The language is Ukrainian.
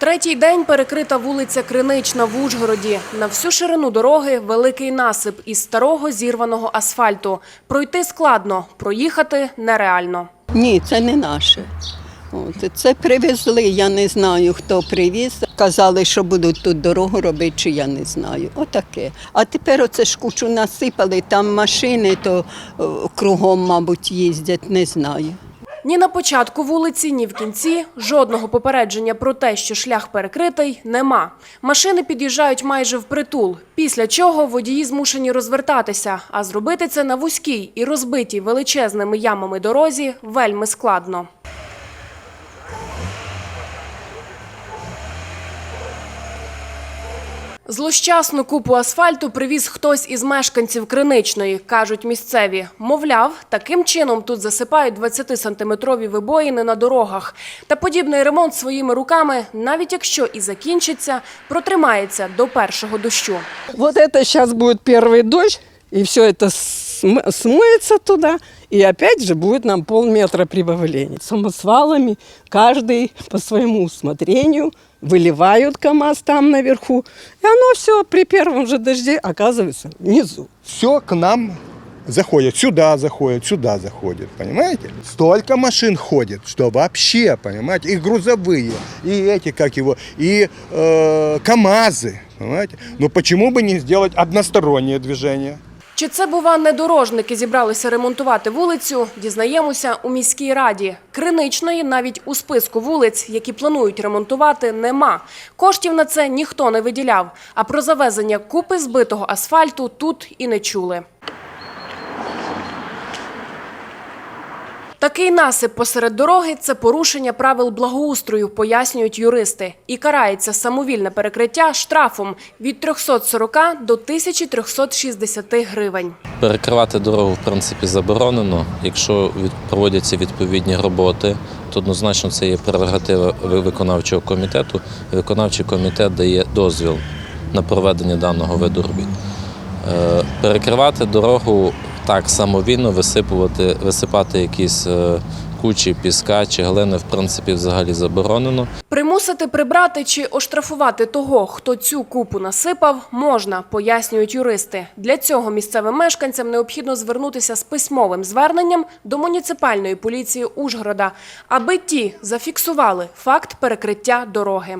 Третій день перекрита вулиця Кринична в Ужгороді. На всю ширину дороги великий насип із старого зірваного асфальту. Пройти складно, проїхати нереально. Ні, це не наше. Це привезли, я не знаю, хто привіз. Казали, що будуть тут дорогу робити, чи я не знаю. Отаке. А тепер оце ж кучу насипали, там машини, то е, кругом, мабуть, їздять, не знаю. Ні на початку вулиці, ні в кінці жодного попередження про те, що шлях перекритий, нема. Машини під'їжджають майже впритул, після чого водії змушені розвертатися, а зробити це на вузькій і розбитій величезними ямами дорозі вельми складно. Злощасну купу асфальту привіз хтось із мешканців Криничної, кажуть місцеві. Мовляв, таким чином тут засипають 20-сантиметрові вибоїни на дорогах. Та подібний ремонт своїми руками, навіть якщо і закінчиться, протримається до першого дощу. Вот это сейчас будет первый дождь, и все это см- смоется туда, и опять же будет нам полметра прибавления. Самосвалами каждый по своему усмотрению выливают КАМАЗ там наверху, и оно все при первом же дожде оказывается внизу. все к нам заходит, сюда заходит, сюда заходит, понимаете? Столько машин ходит, что вообще, понимаете, и грузовые, и эти, как его, и э, КАМАЗы, понимаете? Но почему бы не сделать одностороннее движение? Чи це, бува, не дорожники зібралися ремонтувати вулицю, дізнаємося у міській раді. Криничної навіть у списку вулиць, які планують ремонтувати, нема. Коштів на це ніхто не виділяв. А про завезення купи збитого асфальту тут і не чули. Такий насип посеред дороги – це порушення правил благоустрою, пояснюють юристи. І карається самовільне перекриття штрафом від 340 до 1360 гривень. Перекривати дорогу, в принципі, заборонено. Якщо проводяться відповідні роботи, то однозначно це є прерогатива виконавчого комітету. Виконавчий комітет дає дозвіл на проведення даного виду робіт. Е, Перекривати дорогу так самовільно, висипувати, висипати якісь е, кучі піска чи глини, в принципі, взагалі заборонено. Примусити прибрати чи оштрафувати того, хто цю купу насипав, можна, пояснюють юристи. Для цього місцевим мешканцям необхідно звернутися з письмовим зверненням до муніципальної поліції Ужгорода, аби ті зафіксували факт перекриття дороги.